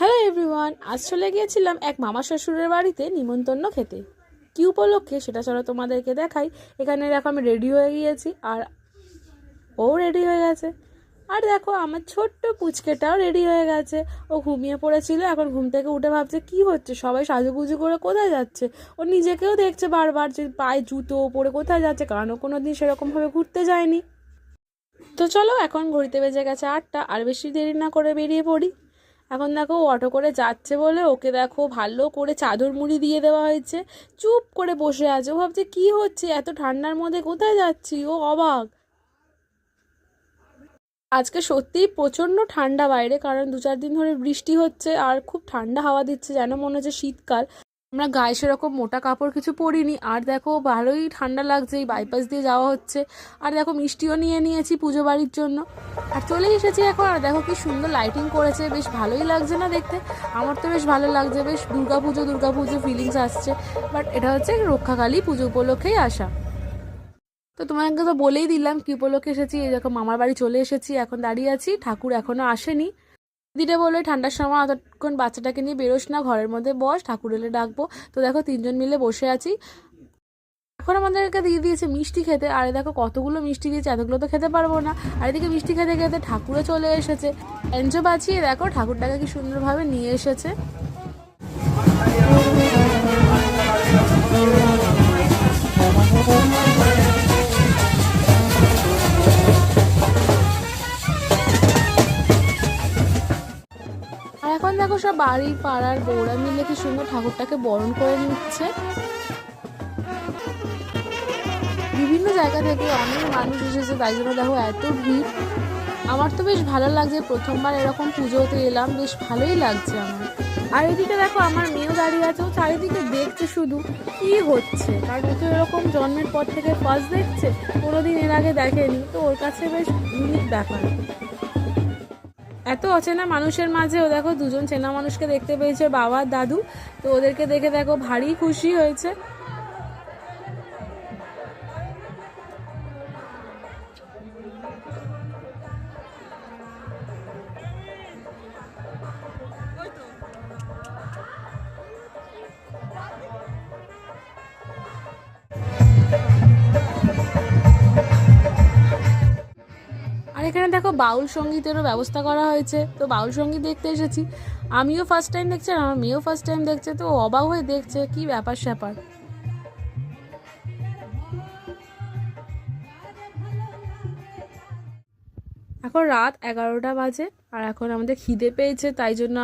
Hello everyone আজ চলে গিয়েছিলাম এক মামা শ্বশুরের বাড়িতে নিমন্ত্রণ খেতে। কি উপলক্ষে সেটা চলো তোমাদেরকে দেখাই। এখানে দেখো আমি রেডি হয়ে গিয়েছি, আর ও রেডি হয়ে গেছে। আর দেখো, আমার ছোট্ট পুচকেটাও রেডি হয়ে গেছে। ও ঘুমিয়ে পড়েছিল, এখন ঘুম থেকে উঠে ভাবছে, কি হচ্ছে? সবাই সাজুগুজু করে কোথায় যাচ্ছে? ও নিজেকেও দেখছে বারবার যে পায়ে জুতো পরে কোথায় যাচ্ছে, কারণ কোনো দিন সেরকমভাবে ঘুরতে যায়নি। তো চলো, এখন ঘড়িতে বেজে গেছে আটটা, আর বেশি দেরি না করে বেরিয়ে পড়ি। এখন দেখো অটো করে যাচ্ছে বলে ওকে দেখো ভালো করে চাদর মুড়ি দিয়ে দেওয়া হয়েছে। চুপ করে বসে আছে। ও ভাবছে, কি হচ্ছে? এত ঠান্ডার মধ্যে কোথায় যাচ্ছি? ও অবাক। আজকে সত্যিই প্রচণ্ড ঠান্ডা বাইরে, কারণ দু চার দিন ধরে বৃষ্টি হচ্ছে আর খুব ঠান্ডা হাওয়া দিচ্ছে, যেন মনে হচ্ছে শীতকাল। আমরা গায়ে সেরকম মোটা কাপড় কিছু পরিনি। আর দেখো, ভালোই ঠান্ডা লাগছে, এই বাইপাস দিয়ে যাওয়া হচ্ছে। আর দেখো, মিষ্টিও নিয়ে নিয়েছি পুজো বাড়ির জন্য। আর চলে এসেছি এখন, আর দেখো কি সুন্দর লাইটিং করেছে, বেশ ভালোই লাগছে না দেখতে। আমার তো বেশ ভালো লাগছে, বেশ দুর্গা পুজো দুর্গা পুজো ফিলিংস আসছে। বাট এটা হচ্ছে রক্ষাকালী পুজো উপলক্ষেই আসা। তো তোমাকে তো বলেই দিলাম, কি উপলক্ষে এসেছি। দেখো, মামার বাড়ি চলে এসেছি, এখন দাঁড়িয়ে আছি। ঠাকুর এখনও আসেনি। দিদিটা বলল ঠান্ডার সময় অতক্ষণ বাচ্চাটাকে নিয়ে বেরোস না, ঘরের মধ্যে বস, ঠাকুর এলে ডাকবো। তো দেখো, তিনজন মিলে বসে আছি। এখন আমাদেরকে দিয়ে দিয়েছে মিষ্টি খেতে। আর দেখো, কতগুলো মিষ্টি দিয়েছে, এতগুলো তো খেতে পারব না। আর এদিকে মিষ্টি খেতে খেতে ঠাকুরও চলে এসেছে। এনজো বাঁচিয়ে দেখো, ঠাকুরটাকে কি সুন্দরভাবে নিয়ে এসেছে। দেখো সব বাড়ির পাড়ার বউরা মিলে কি সুন্দর ঠাকুরটাকে বরণ করে নিচ্ছে? বিভিন্ন জায়গা থেকে অনেক মানুষ এসেছে, তাই জন্য দেখো এত ভিড়। আমার তো বেশ ভালো লাগছে, প্রথমবার এরকম পুজোতে এলাম, বেশ ভালোই লাগছে আমার। আর এদিকে দেখো আমার মেয়েও দাঁড়িয়ে আছে, ও চারিদিকে দেখছে শুধু কি হচ্ছে। কারণ ও তো এরকম জন্মের পর থেকে ফার্স্ট দেখছে, কোনোদিন এর আগে দেখেনি। তো ওর কাছে বেশ ইউনিক ব্যাপার। এত অচেনা মানুষের মাঝে ও দেখো দুজন চেনা মানুষকে দেখতে পেয়েছে, বাবা, দাদু। তো ওদেরকে দেখে দেখো ভারী খুশি হয়েছে। এখানে দেখো বাউল সঙ্গীতেরও ব্যবস্থা করা হয়েছে। তো বাউল সংগীত দেখতে এসেছি। আমিও ফার্স্ট টাইম দেখছি আর আমার মেয়েও ফার্স্ট টাইম দেখছে। তো অবাক হয়ে দেখছে কি ব্যাপার স্যাপার। এখন রাত এগারোটা বাজে আর এখন আমাদের খিদে পেয়েছে, তাই জন্য